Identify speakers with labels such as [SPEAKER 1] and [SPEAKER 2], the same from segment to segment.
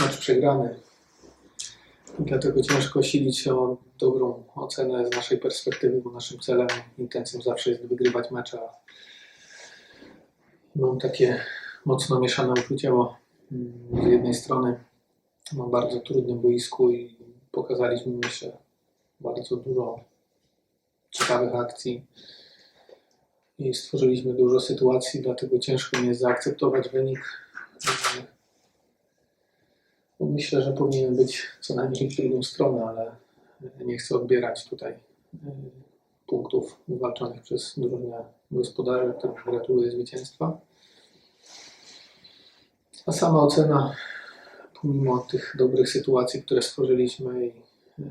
[SPEAKER 1] mecz przegrany. Dlatego ciężko silić się o dobrą ocenę z naszej perspektywy, bo naszym celem, intencją zawsze jest wygrywać mecze. Mam takie mocno mieszane uczucia, bo mm, z jednej strony na bardzo trudnym boisku i pokazaliśmy, myślę, bardzo dużo ciekawych akcji i stworzyliśmy dużo sytuacji, dlatego ciężko mi jest zaakceptować wynik. Myślę, że powinien być co najmniej w drugą stronę, ale nie chcę odbierać tutaj yy, punktów wywalczonych przez drużynę gospodarzy, którym gratuluję zwycięstwa. A sama ocena, pomimo tych dobrych sytuacji, które stworzyliśmy, yy,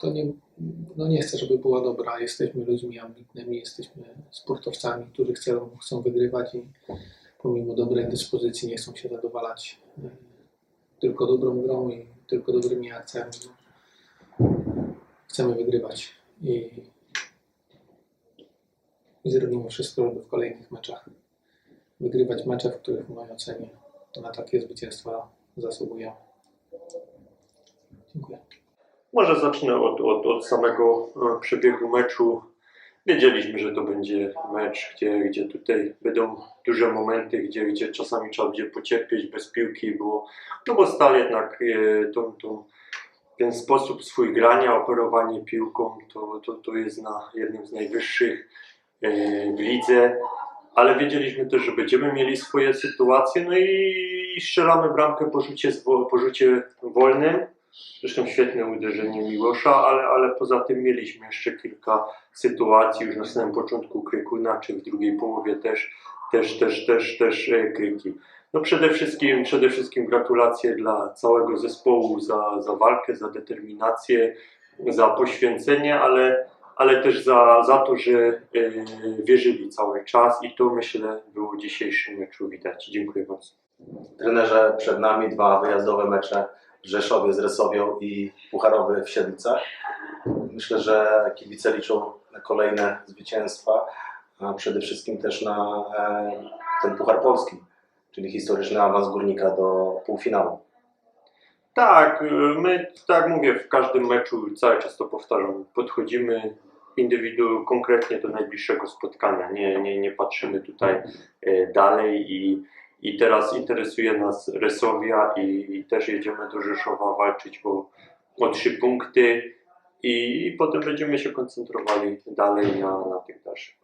[SPEAKER 1] to nie, no nie chcę, żeby była dobra. Jesteśmy ludźmi ambitnymi, jesteśmy sportowcami, którzy chcą, chcą wygrywać i pomimo dobrej dyspozycji nie chcą się zadowalać yy, tylko dobrą grą i tylko dobrymi akcjami. Chcemy wygrywać i, i zrobimy wszystko, żeby w kolejnych meczach wygrywać mecze, w których w mojej ocenie na takie zwycięstwa zasługujemy. Dziękuję.
[SPEAKER 2] Może zacznę od, od, od samego e, przebiegu meczu. Wiedzieliśmy, że to będzie mecz, gdzie, gdzie tutaj będą duże momenty, gdzie, gdzie czasami trzeba będzie pocierpieć bez piłki, bo, no bo Stal jednak e, tą, tą, ten sposób swój grania, operowanie piłką, to, to, to jest na jednym z najwyższych e, w lidze, ale wiedzieliśmy też, że będziemy mieli swoje sytuacje, no i strzelamy bramkę po rzucie, po rzucie wolnym. Zresztą świetne uderzenie Miłosza, ale, ale poza tym mieliśmy jeszcze kilka sytuacji już na samym początku Krykuna, czy w drugiej połowie też, też, też, też, też e, Kryki. No przede wszystkim, przede wszystkim gratulacje dla całego zespołu za, za walkę, za determinację, za poświęcenie, ale, ale też za, za to, że e, wierzyli cały czas i to myślę było w dzisiejszym meczu widać. Dziękuję bardzo.
[SPEAKER 3] Trenerze, przed nami dwa wyjazdowe mecze Rzeszowie z Resowią i Pucharowy w Siedlcach. Myślę, że kibice liczą na kolejne zwycięstwa, a przede wszystkim też na e, ten Puchar Polski, czyli historyczny awans Górnika do półfinału.
[SPEAKER 2] Tak, y, my, tak mówię, w każdym meczu cały czas to powtarzam, podchodzimy indywidu konkretnie do najbliższego spotkania, nie, nie, nie patrzymy tutaj e, dalej i, i teraz interesuje nas Resowia i, też jedziemy do Rzeszowa walczyć o, o trzy punkty i, i potem będziemy się koncentrowali dalej na, na tych dalszych.